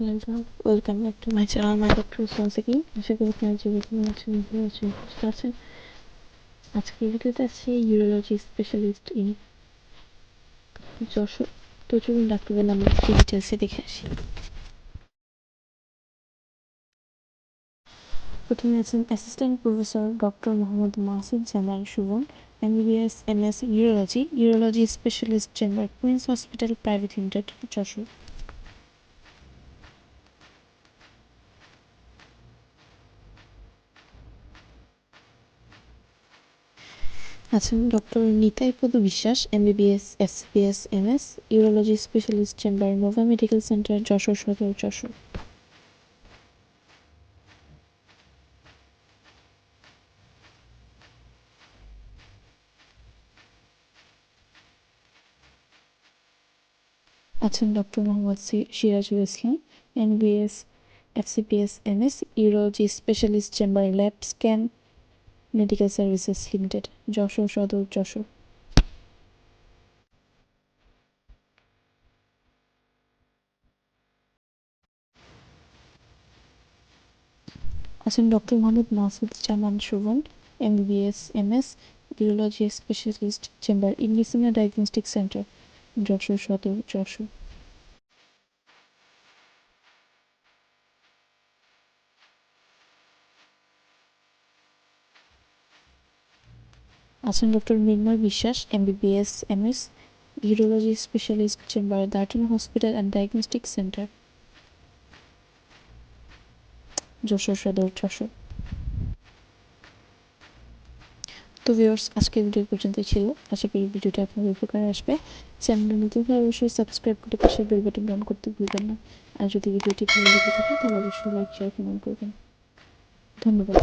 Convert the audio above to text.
Hello welcome back to my channel my doctor সনসিকি আশা করি আপনার যে বিভিন্ন আছেন ভালো আছেন সুস্থ আছেন আজকে ভিডিওতে আছে ইউরোলজি স্পেশালিস্ট ইন যশোর। তো চলুন ডাক্তারের নাম কি ডিটেলসে দেখে আসি। প্রথমে আছেন assistant professor doctor Mohammad Masud Zaman Subon MBBS MS urology urology specialist chamber Queens hospital private limited Jessore. আছেন doctor Nitai Pada Biswas MBBS SPS MS urology specialist chamber Nova medical centre Jessore Sadar, Jessore. আছেন doctor Mohammad Sirajul Islam MBS FCPS MS urology specialist chamber lab scan medical services limited Jessore Sadar, Jessore. আছেন doctor Mohammad Masud Zaman Subon, MBBS, MS urology specialist chamber ইংলিসিনা diagnostic centre Jessore Sadar, Jessore. আছেন doctor Mrinmoy Biswas, MBBS, MS urology specialist chamber দার্টন hospital and diagnostic centre Jessore Sadar Jessore তো viewers আজকের video পর্যন্তই ছিল। আশা করি ভিডিওটা আপনাদের উপকারে আসবে। চ্যানেলে নতুন হলে অবশ্যই সাবস্ক্রাইব করে পাশে বেল বাটন অন করতে ভুলবেন না। আর যদি ভিডিওটি ভালো লেগে থাকে, তাহলে অবশ্যই লাইক শেয়ার কমেন্ট করবেন। ধন্যবাদ।